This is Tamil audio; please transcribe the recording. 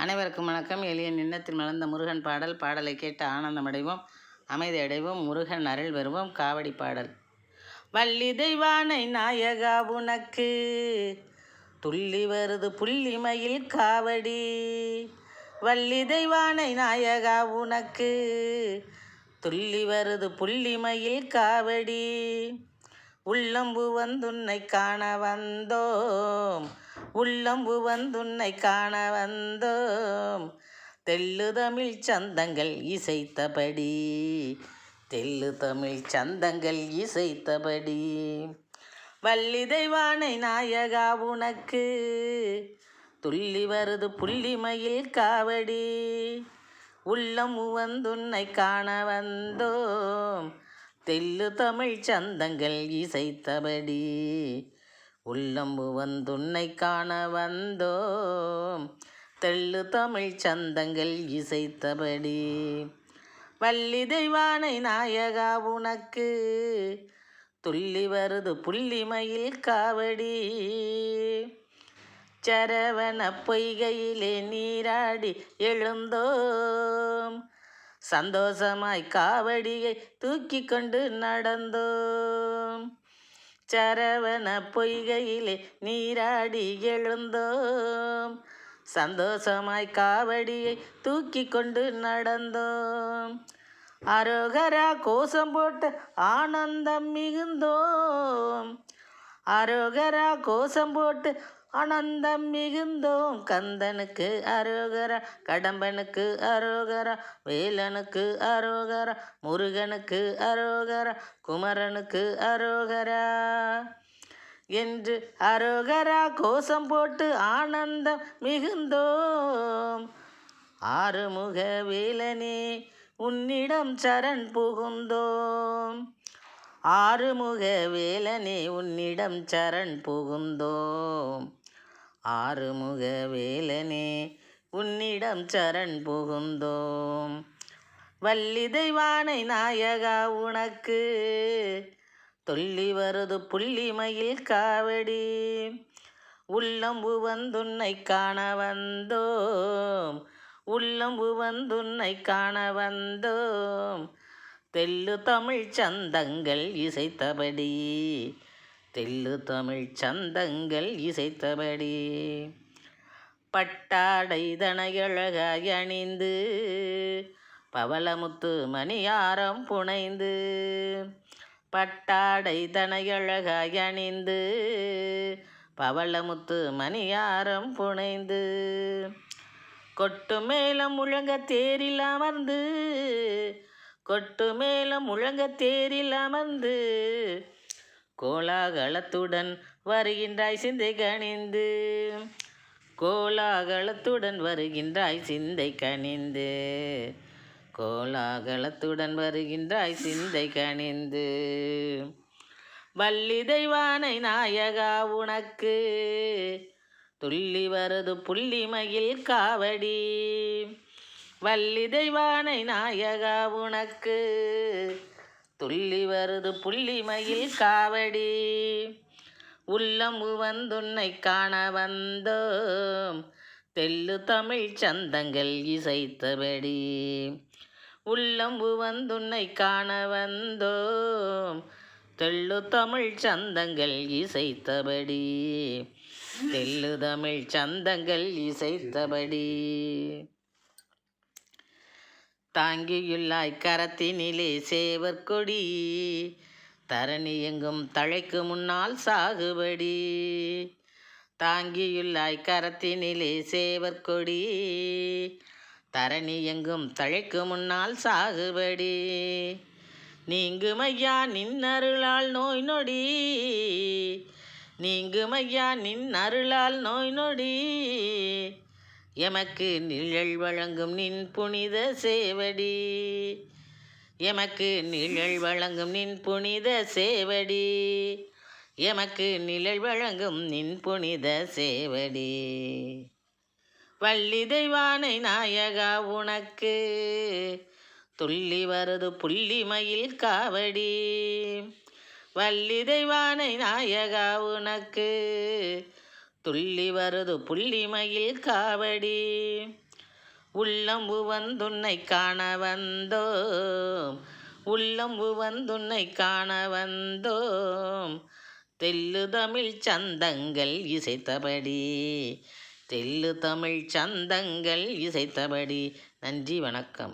அனைவருக்கும் வணக்கம். எளிய நின்னத்தில் மலர்ந்த முருகன் பாடல். பாடலை கேட்டு ஆனந்தமடைவோம் அமைதி அடைவோம். முருகன் அருள் வருவோம் காவடி பாடல். வள்ளி தெய்வானை நாயகா உனக்கு துள்ளி வருது புள்ளிமையில் காவடி. வள்ளி தெய்வானை நாயகா உனக்கு துள்ளி வருது புள்ளிமையில் காவடி. உள்ளம்பு வந்துன்னை காண வந்தோம். உள்ளம் உவந்துன்னை காண வந்தோம். தெல்லு தமிழ் சந்தங்கள் இசைத்தபடி. தெல்லு தமிழ் சந்தங்கள் இசைத்தபடி. வள்ளி தெய்வானை நாயகா உனக்கு. துள்ளி வருது புள்ளிமையில் காவடி. உள்ளம் உவந்துன்னை காண வந்தோம். தெல்லு தமிழ் சந்தங்கள் இசைத்தபடி. உள்ளம்பு வந்துன்னை காண வந்தோம். தெள்ளு தமிழ் சந்தங்கள் இசைத்தபடி. வள்ளி தெய்வானை நாயகா உனக்கு. துள்ளி வருது புள்ளிமயில் காவடி. சரவண பொய்கையிலே நீராடி எழுந்தோம். சந்தோஷமாய் காவடியை தூக்கி கொண்டு நடந்தோம். சரவண பொய்கையிலே நீராடி எழுந்தோம். சந்தோஷமாய் காவடியை தூக்கி கொண்டு நடந்தோம். அரோகரா கோஷம் போட்டு ஆனந்தம் மிகுந்தோம். அரோகரா கோஷம் போட்டு ஆனந்தம் மிகுந்தோம். கந்தனுக்கு அரோகரா கடம்பனுக்கு அரோகரா வேலனுக்கு அரோகரா முருகனுக்கு அரோகரா குமரனுக்கு அரோகரா என்று அரோகரா கோஷம் போட்டு ஆனந்தம் மிகுந்தோம். ஆறுமுக வேலனே உன்னிடம் சரண் புகுந்தோம். ஆறுமுக வேலனே உன்னிடம் சரண் புகுந்தோம். ஆறுமுக வேலனே உன்னிடம் சரண் புகுந்தோம். வள்ளி தெய்வானை நாயகா உனக்கு தொல்லி வருது புள்ளிமயில் காவடி. உள்ளம்பு வந்துன்னை காண வந்தோம். உள்ளம்பு வந்துன்னை காண வந்தோம். தெல்லு தமிழ் சந்தங்கள் இசைத்தபடி. தெல்லு தமிழ் சந்தங்கள் இசைத்தபடி. பட்டாடை தனையழகாய் அணிந்து பவளமுத்து மணியாரம் புனைந்து பட்டாடை தனையழகாய் அணிந்து பவளமுத்து மணியாரம் புனைந்து. கொட்டு மேலம் முழங்க தேரில் அமர்ந்து கொட்டு மேலும் முழங்க தேரில் அமர்ந்து கோலாகலத்துடன் வருகின்றாய் சிந்தை கணிந்து கோலாகலத்துடன் வருகின்றாய் சிந்தை கணிந்து கோலாகலத்துடன் வருகின்றாய் சிந்தை கணிந்து வள்ளி தெய்வானை நாயகா உனக்கு. துள்ளி வருது புள்ளிமயில் காவடி. வள்ளி தெய்வானை நாயகா உனக்கு துள்ளி வருது புள்ளிமயில் காவடி. உள்ளம் உவந்துன்னை காண வந்தோம். தெல்லு தமிழ் சந்தங்கள் இசைத்தபடி. உள்ளம் உவந்துன்னை காண வந்தோம். தெள்ளு தமிழ் சந்தங்கள் இசைத்தபடி. தெள்ளு தமிழ் சந்தங்கள் இசைத்தபடி. தாங்கியுள்ளாய் கரத்தினிலே சேவர் கொடி தரணி எங்கும் தழைக்கு முன்னால் சாகுபடி. தாங்கியுள்ளாய் கரத்தினிலே சேவர் கொடி தரணி எங்கும் தழைக்கு முன்னால் சாகுபடி. நீங்குமையா நின் அருளால் நோய் நொடி. நீங்குமையா நின் அருளால் நோய் நொடி. எமக்கு நிழல் வழங்கும் நின் புனித சேவடி. எமக்கு நிழல் வழங்கும் நின் புனித சேவடி. எமக்கு நிழல் வழங்கும் நின் புனித சேவடி. வள்ளி தெய்வானை நாயகா உனக்கு துள்ளி வருது புள்ளிமயில் காவடி. வள்ளி தெய்வானை நாயகா உனக்கு துள்ளி வருது புள்ளிமயில் காவடி. உள்ளம் உவந்துன்னை காண வந்தோம். உள்ளம் உவந்துன்னை காண வந்தோம். தெல்லு தமிழ் சந்தங்கள் இசைத்தபடி. தெல்லு தமிழ் சந்தங்கள் இசைத்தபடி. நன்றி வணக்கம்.